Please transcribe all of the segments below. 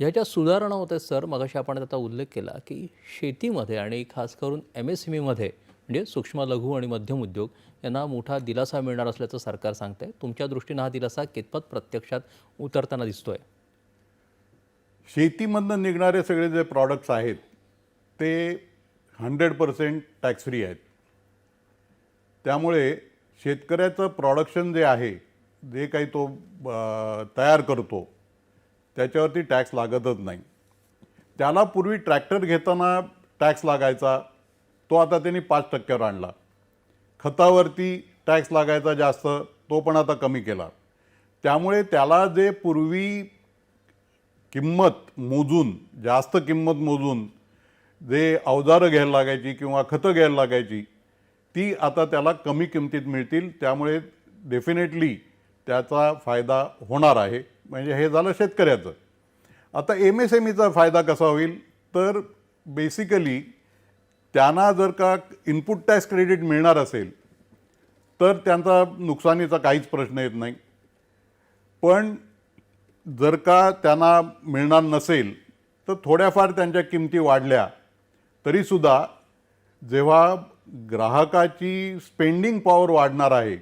ह्याच्या सुधारणा होत आहेत सर. मगाशी आपण त्याचा उल्लेख केला की शेतीमध्ये आणि खास करून एम एस एम ईमध्ये म्हणजे सूक्ष्म लघु आणि मध्यम उद्योग यांना मोठा दिलासा मिळणार असल्याचं सरकार सांगत आहे तुमच्या दृष्टीनं हा दिलासा कितपत प्रत्यक्षात उतरताना दिसतोय? शेतीमधनं निघणारे सगळे जे प्रॉडक्ट्स आहेत ते हंड्रेड पर्सेंट टॅक्स फ्री आहेत. त्यामुळे शेतकऱ्याचं प्रॉडक्शन जे आहे जे काही तो तयार करतो त्याच्यावरती टॅक्स लागतच नाही. त्याला पूर्वी ट्रॅक्टर घेताना टॅक्स लागायचा. तो आता त्यांनी पाच टक्क्यावर आणला. खतावरती टॅक्स लागायचा जास्त तो पण आता कमी केला. त्यामुळे त्याला जे पूर्वी किंमत मोजून जास्त किंमत मोजून जे अवजारं घ्यायला लागायची किंवा खतं घ्यायला लागायची ती आता त्याला कमी किमतीत मिळतील. त्यामुळे डेफिनेटली त्याचा फायदा होणार आहे. म्हणजे हे झालं शेतकऱ्याचं. आता एम एस एम ईचा फायदा कसा होईल? तर बेसिकली त्यांना जर का इनपुट टॅक्स क्रेडिट मिळणार असेल तर त्यांचा नुकसानीचा काहीच प्रश्न येत नाही. पण जर का त्यांना मिळणार नसेल तर थोड्याफार त्यांच्या किमती वाढल्या तरीसुद्धा जेव्हा ग्राहकाची स्पेंडिंग पॉवर वाढणार आहे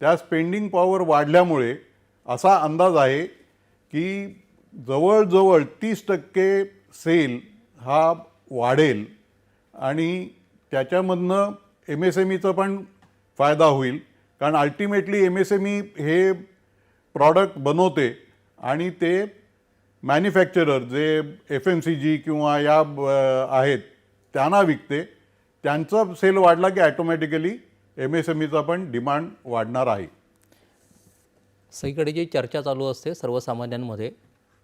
त्या स्पेंडिंग पॉवर वाढल्यामुळे असा अंदाज आहे की जवळजवळ तीस टक्के सेल हा वाढेल आणि त्याच्यामधनं एम एस एम ईचा पण फायदा होईल. कारण ultimately M S M E हे प्रॉडक्ट बनवते आणि ते मॅन्युफॅक्चरर जे एफ एम सी जी किंवा या आहेत त्यांना विकते. त्यांचा सेल वाढला की ॲटोमॅटिकली एम एस एम ईचा पण डिमांड वाढणार आहे. सगळीकडे जी चर्चा चालू असते सर्वसामान्यांमध्ये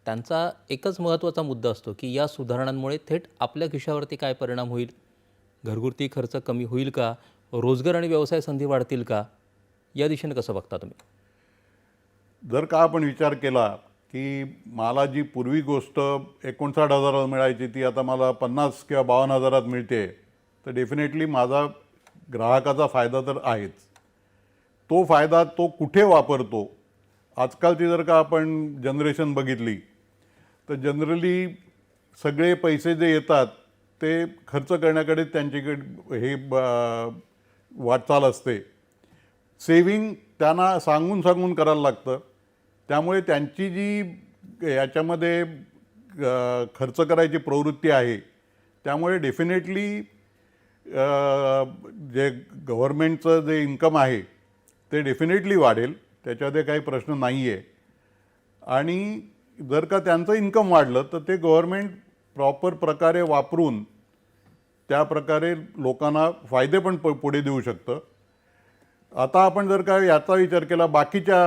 त्यांचा एकच महत्त्वाचा मुद्दा असतो की या सुधारणांमुळे थेट आपल्या खिशावरती काय परिणाम होईल? घरगुती खर्च कमी होईल का? रोजगार आणि व्यवसाय संधी वाढतील का? या दिशेने कसं बघता तुम्ही? जर का आपण विचार केला की मला जी पूर्वी गोष्ट एकोणसाठ हजारात मिळायची ती आता मला पन्नास किंवा बावन्न हजारात मिळते तर डेफिनेटली माझा ग्राहकाचा फायदा तर आहेच. तो फायदा तो कुठे वापरतो? आजकालची जर का आपण जनरेशन बघितली तर जनरली सगळे पैसे जे येतात ते खर्च करण्याकडे त्यांच्याकडे हे ब- वाटचाल असते. सेविंग त्यांना सांगून सांगून करायला लागतं. त्यामुळे त्यांची जी याच्यामध्ये खर्च करायची प्रवृत्ती आहे त्यामुळे डेफिनेटली जे गव्हर्मेंटचं जे इन्कम आहे ते डेफिनेटली वाढेल. त्याच्यामध्ये काही प्रश्न नाही आहे आणि जर का त्यांचं इन्कम वाढलं तर ते गव्हर्मेंट प्रॉपर प्रकारे वापरून त्या प्रकारे लोकांना फायदे पण प पुढे देऊ शकतं. आता आपण जर का याचा विचार केला बाकीच्या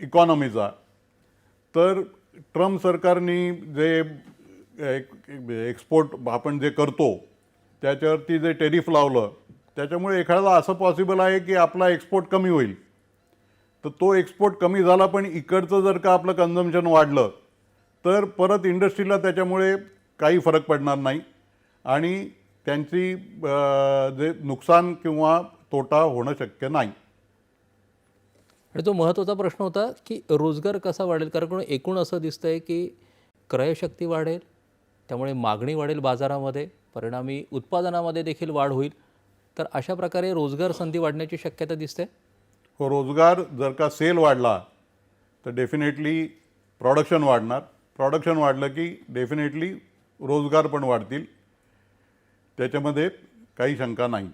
इकॉनॉमीचा तर ट्रम्प सरकारने जे एक- एक्सपोर्ट आपण जे करतो त्याच्यावरती जे टेरिफ लावलं त्याच्यामुळे एखादा असं पॉसिबल आहे की आपला एक्सपोर्ट कमी होईल. तर तो एक्सपोर्ट कमी झाला पण इकडचं जर का आपलं कन्झम्पशन वाढलं तर परत इंडस्ट्रीला त्याच्यामुळे काही फरक पडणार नाही. आणि त्यांची जे नुकसान किंवा तोटा होणं शक्य नाही. आणि तो महत्त्वाचा प्रश्न होता की रोजगार कसा वाढेल? कारण एकूण असं दिसतंय की क्रयशक्ती वाढेल त्यामुळे मागणी वाढेल बाजारामध्ये परिणामी उत्पादनामध्ये देखील वाढ होईल. तर अशा प्रकारे रोजगार संधी वाढण्याची शक्यता दिसते. रोजगार जर का सेल वाढला तर डेफिनेटली प्रॉडक्शन वाढणार. प्रॉडक्शन वाढलं की डेफिनेटली रोजगार पण वाढतील. त्याच्यामध्ये काही शंका नाही.